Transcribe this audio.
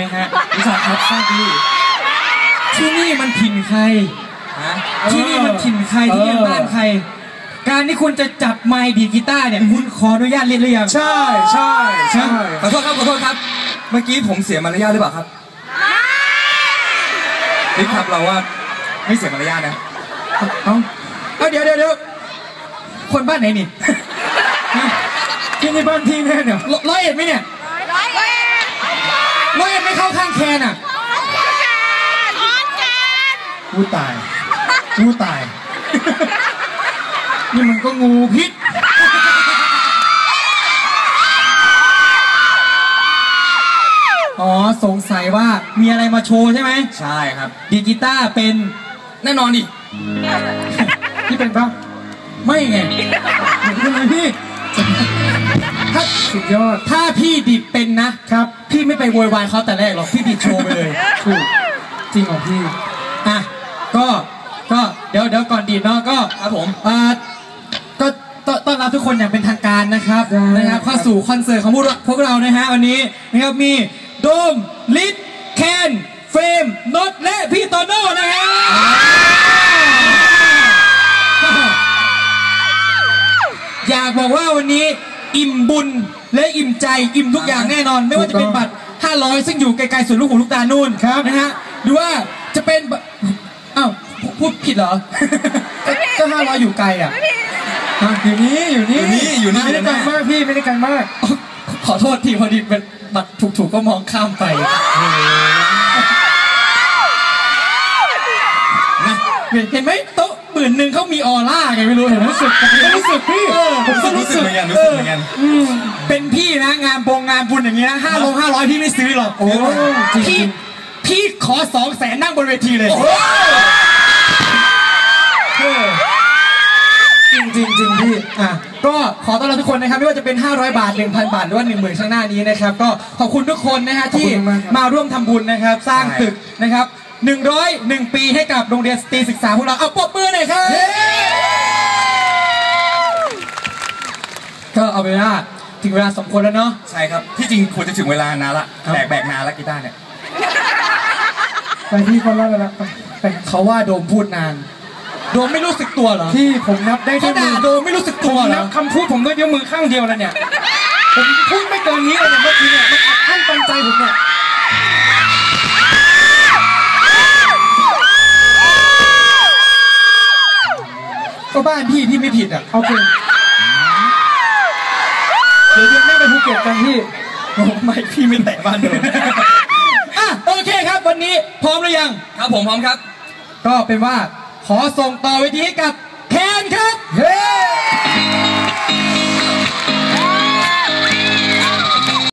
ไหมฮะรู้จักครับทราบดีที่นี่มันถิ่นใครฮะที่นี่มันถิ่นใครที่นี่เออบ้านใคร การที่คุณจะจับไมค์ดีดกีตาร์เนี่ยคุณขออนุญาตเล่นหรือยังใช่ใช่ใช่ขอโทษครับขอโทษครับ เมื่อกี้ผมเสียมารยาทหรือเปล่าครับนี่ครับเราว่าไม่เสียมารยาทนะเอาเอาเดี๋ยวเดี๋ยวเดี๋ยวคนบ้านไหนนี่ที่นี่บ้านพี่แน่เนี่ยร้อยร้อยเอ็ดไหมเนี่ย ร้อยเอ็ดไม่เข้าข้างแคนอะกูตายกูตาย นี่มันก็งูพิษอ๋อสงสัยว่ามีอะไรมาโชว์ใช่ไหมใช่ครับดีดกีตาร์เป็นแน่นอนดิพี่เป็นปะไม่ไงทำไมพี่ ถ้าสุดยอด ถ้าพี่ดิดเป็นนะครับ พี่ไม่ไปโวยวายเขาแต่แรกหรอก พี่ดิดโชว์ไปเลยถูกจริงของพี่ อะ ก็ ก็เดี๋ยวเดี๋ยวก่อนดีดเนาะ ก็ครับผมอ่าก็ต้อนต้อนรับทุกคนอย่างเป็นทางการนะครับ ได้ นะครับเข้าสู่คอนเสิร์ตของพวกเราพวกเรานะฮะวันนี้นะครับ มีโดม ลิทแคน เฟรมนดและพี่โตโน่นะฮะอยากบอกว่าวันนี้ อิ่มบุญและอิ่มใจอิ่มทุกอย่างแน่นอน ไม่ว่าจะเป็นบัตร 500 ซึ่งอยู่ไกลๆสุดลูกหูลูกตานู่นครับ นะฮะหรือว่าจะเป็นบัตรอ้าวพูดผิดเหรอ ก็ก็ห้าร้อยอยู่ไกลอะอะอยู่นี่อยู่นี่อยู่นี่อยู่นี่ ไม่ได้ไกลมากพี่ไม่ได้ไกลมาก ขอโทษทีพอดีเป็นบัตรถูกๆก็มองข้ามไปนะเห็นไหมโต๊ะห มื่นหนึ่งเขามีออร่าไงไม่รู้เห็นไหมรู้สึกรู้สึกพี่เออผมก็รู้รู้สึสึกกเหมือนกันรู้สึกเหมือนกัน อืมเป็นพี่นะงานบงงานบุญอย่างเงี้ยห้าลงห้าร้อยพี่ไม่ซื้อหรอกโอ้จริงๆพี่พี่ขอสองแสนนั่งบนเวทีเลยจริงจริงจริงพี่อะก็ขอต้อนรับทุกคนนะครับไม่ว่าจะเป็น 500 บาท 1,000 บาท หรือว่า 10,000ข้างหน้านี้นะครับ ก็ขอบคุณทุกคนนะฮะที่ขอบคุณมากครับมาร่วมทำบุญนะครับ สร้างใช่ตึกนะครับ 101 ปีให้กับโรงเรียนสตรีศึกษาพวกเราเอาปรบมือหน่อยครับก็เอาเป็นว่าถึงเวลาสมควรแล้วเนาะใช่ครับ ที่จริงควรจะถึงเวลานานละครับแบกแบกนานละกีตาร์เนี่ยไปพี่คนละแล้วไปไปเขาว่าโดมพูดนาน โดมไม่รู้สึกตัวเหรอพี่ผมนับได้เขาที่มืด่าอโดมไม่รู้สึกผตัวมเหรนัอบคำพูดผมด้วยนิ้วมือข้างเดียวแล้วเนี่ยผมพูดไม่เกินนี้เลยเนี่ยเมื่อกี้เนี่ย ก็บ้านพี่พี่ไม่ผิดอะโอเคเดี๋ยวเดือนหน้าไปภูเก็ตกันพี่โอ้ไม่พี่ไม่แตะบ้านโดมอะโอเคครับวันนี้พร้อมหรือยัง ครับผมพร้อมครับ ก็เป็นว่าขอส่งต่อเวทีให้กับแคนครับเฮ้